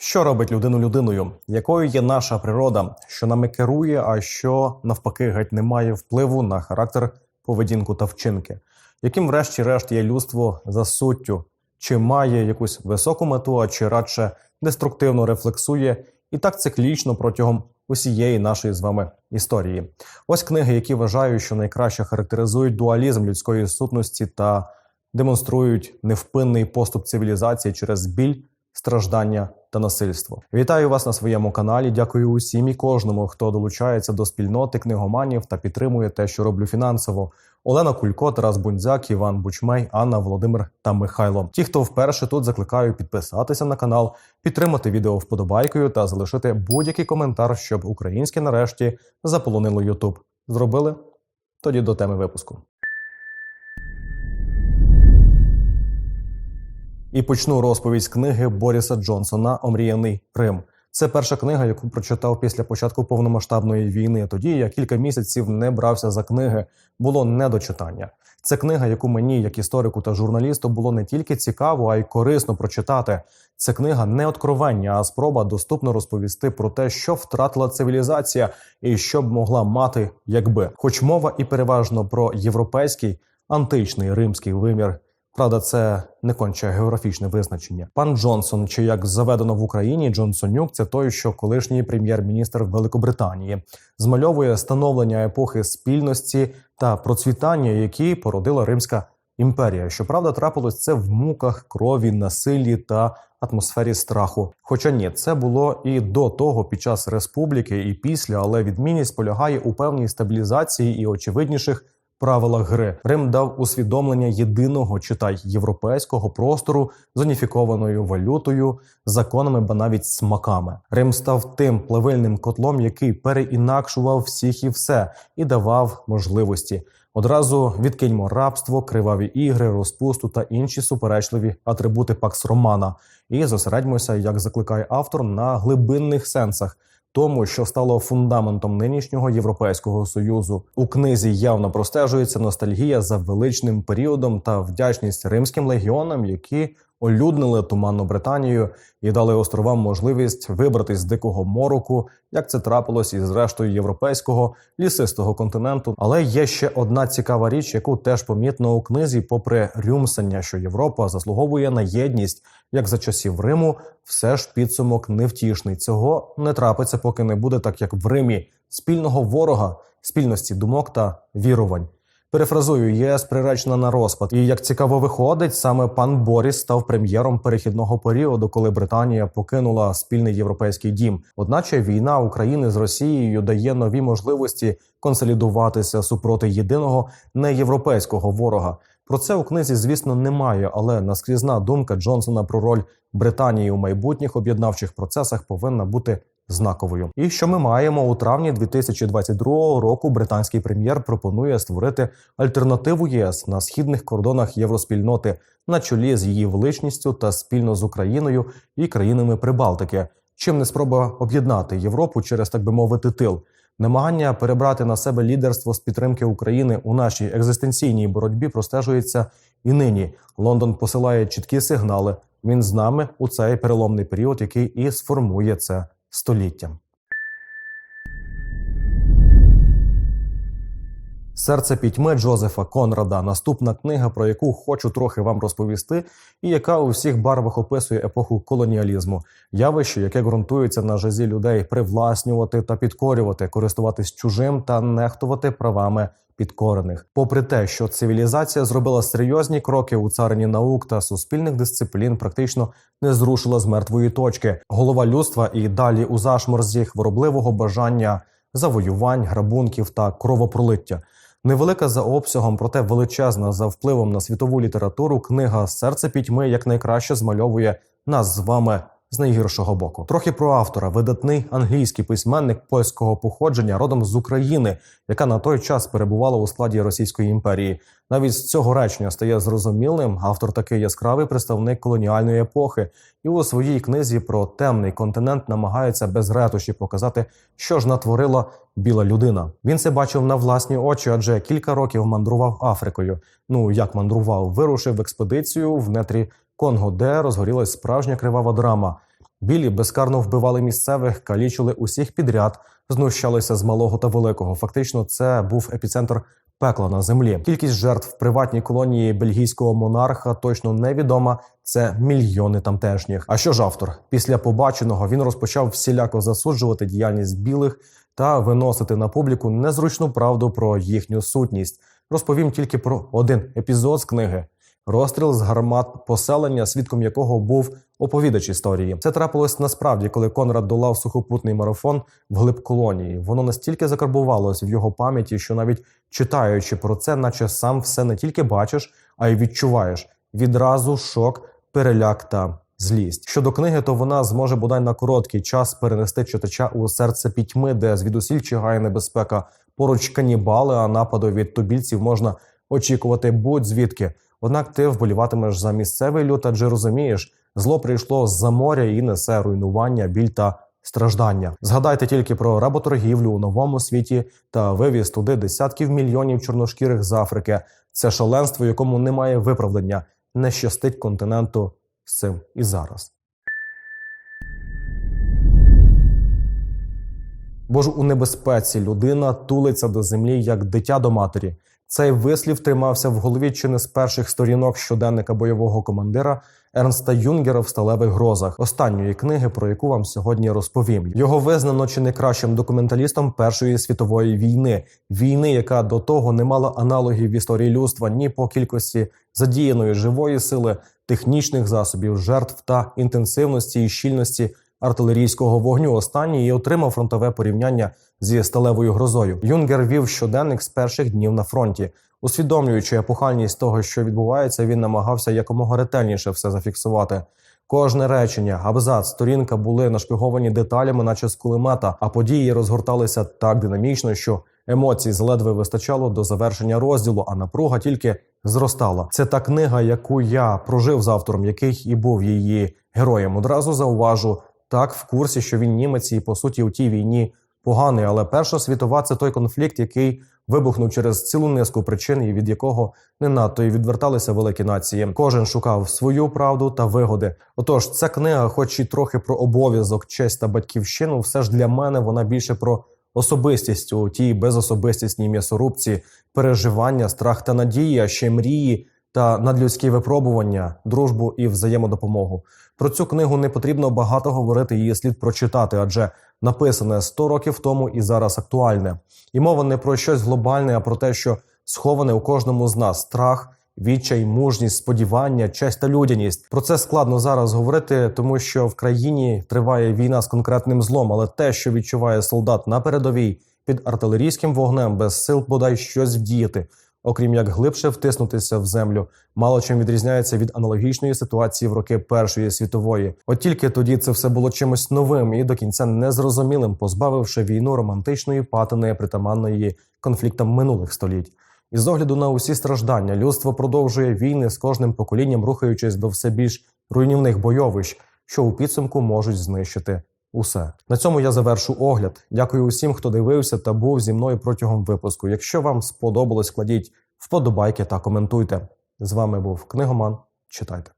Що робить людину людиною? Якою є наша природа, що нами керує, а що навпаки геть не має впливу на характер, поведінку та вчинки? Яким, врешті-решт, є людство за суттю? Чи має якусь високу мету, а чи радше деструктивно рефлексує і так циклічно протягом усієї нашої з вами історії? Ось книги, які вважаю, що найкраще характеризують дуалізм людської сутності та демонструють невпинний поступ цивілізації через біль, страждання та насильство. Вітаю вас на своєму каналі. Дякую усім і кожному, хто долучається до спільноти книгоманів та підтримує те, що роблю фінансово. Олена Кулько, Тарас Бундзяк, Іван Бучмей, Анна Володимир та Михайло. Ті, хто вперше тут закликаю підписатися на канал, підтримати відео вподобайкою та залишити будь-який коментар, щоб українське нарешті заполонило Ютуб. Зробили? Тоді до теми випуску. І почну розповідь з книги Боріса Джонсона Омріяний Рим. Це перша книга, яку прочитав після початку повномасштабної війни. Тоді я кілька місяців не брався за книги, було не до читання. Це книга, яку мені, як історику та журналісту, було не тільки цікаво, а й корисно прочитати. Це книга не откровення, а спроба доступно розповісти про те, що втратила цивілізація і що б могла мати, якби. Хоч мова і переважно про європейський античний римський вимір. Правда, це не конче географічне визначення. Пан Джонсон, чи як заведено в Україні, Джонсонюк, це той, що колишній прем'єр-міністр Великобританії змальовує становлення епохи спільності та процвітання, які породила Римська імперія. Щоправда, трапилось це в муках, крові, насиллі та атмосфері страху. Хоча ні, це було і до того під час республіки, і після, але відмінність полягає у певній стабілізації і очевидніших правилах гри. Рим дав усвідомлення єдиного читай європейського простору з уніфікованою валютою, законами, ба навіть смаками. Рим став тим плавильним котлом, який переінакшував всіх і все і давав можливості. Одразу відкиньмо рабство, криваві ігри, розпусту та інші суперечливі атрибути Пакс Романа, і зосередьмося, як закликає автор, на глибинних сенсах тому, що стало фундаментом нинішнього європейського союзу. У книзі явно простежується ностальгія за величним періодом та вдячність римським легіонам, які олюднили туманну Британію і дали островам можливість вибратись з дикого мороку, як це трапилось із рештою європейського лісистого континенту. Але є ще одна цікава річ, яку теж помітно у книзі, попри рюмсання, що Європа заслуговує на єдність, як за часів Риму, все ж підсумок невтішний. Цього не трапиться, поки не буде так, як в Римі, спільного ворога, спільності думок та вірувань. Перефразую, ЄС приречена на розпад. І як цікаво виходить, саме пан Боріс став прем'єром перехідного періоду, коли Британія покинула спільний європейський дім. Одначе війна України з Росією дає нові можливості консолідуватися супроти єдиного неєвропейського ворога. Про це у книзі, звісно, немає, але наскрізна думка Джонсона про роль Британії у майбутніх об'єднавчих процесах повинна бути знаковою. І що ми маємо у травні 2022 року? Британський прем'єр пропонує створити альтернативу ЄС на східних кордонах євроспільноти на чолі з її величністю та спільно з Україною і країнами Прибалтики. Чим не спроба об'єднати Європу через так би мовити тил. Намагання перебрати на себе лідерство з підтримки України у нашій екзистенційній боротьбі простежується і нині. Лондон посилає чіткі сигнали. Він з нами у цей переломний період, який і сформує це століттям. Серце пітьми Джозефа Конрада наступна книга, про яку хочу трохи вам розповісти, і яка у всіх барвах описує епоху колоніалізму, явище, яке ґрунтується на жазі людей привласнювати та підкорювати, користуватись чужим та нехтувати правами підкорених. Попри те, що цивілізація зробила серйозні кроки у царині наук та суспільних дисциплін, практично не зрушила з мертвої точки. Голова людства і далі у зашморзі хворобливого бажання завоювань, грабунків та кровопролиття. Невелика за обсягом, проте величезна за впливом на світову літературу, книга Серце пітьми якнайкраще змальовує нас з вами з найгіршого боку. Трохи про автора, видатний англійський письменник польського походження, родом з України, яка на той час перебувала у складі Російської імперії. Навіть з цього речення стає зрозумілим. Автор такий яскравий представник колоніальної епохи, і у своїй книзі про темний континент намагається без ретуші показати, що ж натворила біла людина. Він це бачив на власні очі, адже кілька років мандрував Африкою. Ну як мандрував, вирушив в експедицію в нетрі Конго, де розгорілась справжня кривава драма. Білі безкарно вбивали місцевих, калічили усіх підряд, знущалися з малого та великого. Фактично, це був епіцентр пекла на землі. Кількість жертв в приватній колонії бельгійського монарха точно невідома. Це мільйони тамтешніх. А що ж автор? Після побаченого він розпочав всіляко засуджувати діяльність білих та виносити на публіку незручну правду про їхню сутність. Розповім тільки про один епізод з книги. Розстріл з гармат поселення, свідком якого був оповідач історії. Це трапилось насправді, коли Конрад долав сухопутний марафон вглиб колонії. Воно настільки закарбувалось в його пам'яті, що навіть читаючи про це, наче сам все не тільки бачиш, а й відчуваєш відразу шок, переляк та злість. Щодо книги, то вона зможе бодай на короткий час перенести читача у серце пітьми, де звідусіль чигає небезпека. Поруч канібали, а нападу від тубільців можна очікувати будь-звідки. Однак ти вболіватимеш за місцевий люд, адже розумієш, зло прийшло з-за моря і несе руйнування, біль та страждання. Згадайте тільки про работоргівлю у новому світі та вивіз туди десятків мільйонів чорношкірих з Африки. Це шаленство, якому немає виправдання, не щастить континенту з цим і зараз. Бо ж у небезпеці людина тулиться до землі як дитя до матері. Цей вислів тримався в голові чи не з перших сторінок щоденника бойового командира Ернста Юнгера в сталевих грозах, останньої книги, про яку вам сьогодні розповім. Його визнано чи не кращим документалістом Першої світової війни, війни, яка до того не мала аналогів в історії людства ні по кількості задіяної живої сили, технічних засобів, жертв та інтенсивності і щільності артилерійського вогню. Останній і отримав фронтове порівняння зі сталевою грозою. Юнгер вів щоденник з перших днів на фронті. Усвідомлюючи епохальність того, що відбувається, він намагався якомога ретельніше все зафіксувати. Кожне речення, абзац, сторінка були нашпиговані деталями, наче з кулемета, а події розгорталися так динамічно, що емоцій зледве вистачало до завершення розділу, а напруга тільки зростала. Це та книга, яку я прожив з автором, який і був її героєм. Одразу зауважу так в курсі, що він німець і по суті у тій війні поганий. Але Перша світова це той конфлікт, який вибухнув через цілу низку причин, і від якого не надто і відверталися великі нації. Кожен шукав свою правду та вигоди. Отож, ця книга, хоч і трохи про обов'язок, честь та батьківщину, все ж для мене вона більше про особистість у тій безособистісній м'ясорубці, переживання, страх та надії, а ще мрії та надлюдські випробування, дружбу і взаємодопомогу. Про цю книгу не потрібно багато говорити, її слід прочитати, адже написане 100 років тому і зараз актуальне. І мова не про щось глобальне, а про те, що сховане у кожному з нас страх. Відчай, мужність, сподівання, честь та людяність. Про це складно зараз говорити, тому що в країні триває війна з конкретним злом, але те, що відчуває солдат на передовій під артилерійським вогнем, без сил бодай щось вдіяти, окрім як глибше втиснутися в землю, мало чим відрізняється від аналогічної ситуації в роки Першої світової. От тільки тоді це все було чимось новим і до кінця незрозумілим, позбавивши війну романтичної патини, притаманної конфліктам минулих століть. І з огляду на усі страждання, людство продовжує війни з кожним поколінням, рухаючись до все більш руйнівних бойовищ, що у підсумку можуть знищити усе. На цьому я завершу огляд. Дякую усім, хто дивився та був зі мною протягом випуску. Якщо вам сподобалось, кладіть вподобайки та коментуйте. З вами був книгоман. Читайте.